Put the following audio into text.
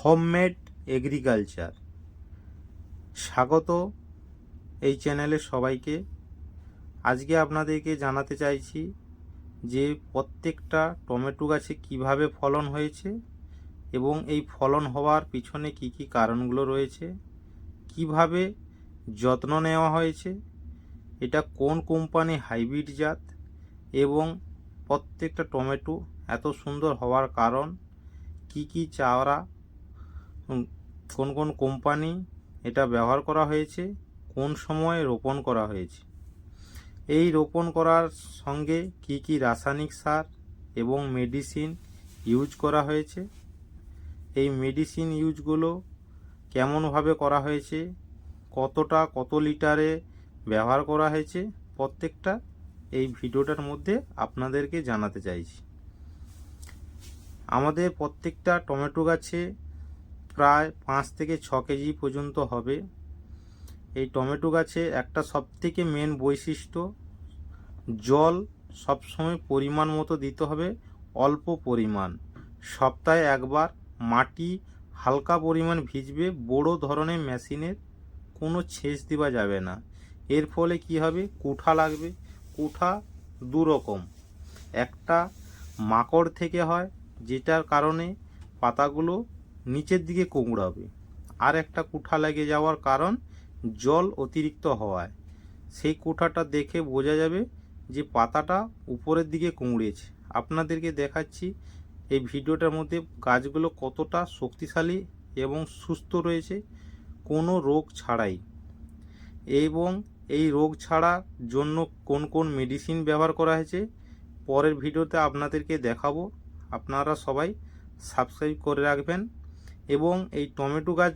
Homemade agriculture. স্বাগত এই চ্যানেলে সবাইকে। আজকে আপনাদেরকে জানাতে চাইছি যে প্রত্যেকটা টমেটো গাছে কীভাবে ফলন হয়েছে এবং এই ফলন হওয়ার পিছনে কি কি কারণগুলো রয়েছে, কীভাবে যত্ন নেওয়া হয়েছে, এটা কোন কোম্পানি হাইব্রিড জাত এবং প্রত্যেকটা টমেটো এত সুন্দর হওয়ার কারণ, কি কি চারা কোন কোন কোম্পানি এটা ব্যবহার করা হয়েছে, কোন সময়ে রোপণ করা হয়েছে। এই রোপণ করার সঙ্গে কি কি রাসায়নিক সার এবং মেডিসিন ইউজ করা হয়েছে, এই মেডিসিন ইউজগুলো কেমনভাবে করা হয়েছে, কতটা কত লিটারে ব্যবহার করা হয়েছে, প্রত্যেকটা এই ভিডিওটার মধ্যে আপনাদেরকে জানাতে চাইছি। আমাদের প্রত্যেকটা টমেটো গাছে প্রায় পাঁচ থেকে ছ কেজি পর্যন্ত হবে। এই টমেটো গাছে একটা সবথেকে মেন বৈশিষ্ট্য, জল সবসময় পরিমাণ মতো দিতে হবে, অল্প পরিমাণ। সপ্তাহে একবার মাটি হালকা পরিমাণ ভিজবে, বড় ধরনের মেশিনের কোনো ছেঁচ দেওয়া যাবে না। এর ফলে কি হবে? কুঠা লাগবে। কুঠা দু রকম একটা মাকড় থেকে হয়, যেটার কারণে পাতাগুলো নিচের দিকে কুঁকড়াবে আর একটা কুঠা লেগে যাওয়ার কারণ জল অতিরিক্ত হওয়ায়। সেই কুঠাটা দেখে বোঝা যাবে যে পাতাটা উপরের দিকে কুঁকড়েছে আপনাদেরকে দেখাচ্ছি এই ভিডিওটার মধ্যে গাছগুলো কতটা শক্তিশালী এবং সুস্থ রয়েছে, কোনো রোগ ছাড়াই। এবং এই রোগ ছাড়া জন্য কোন কোন মেডিসিন ব্যবহার করা হয়েছে, পরের ভিডিওতে আপনাদেরকে দেখাবো। আপনারা সবাই সাবস্ক্রাইব করে রাখবেন। এবং এই টমেটো গাছ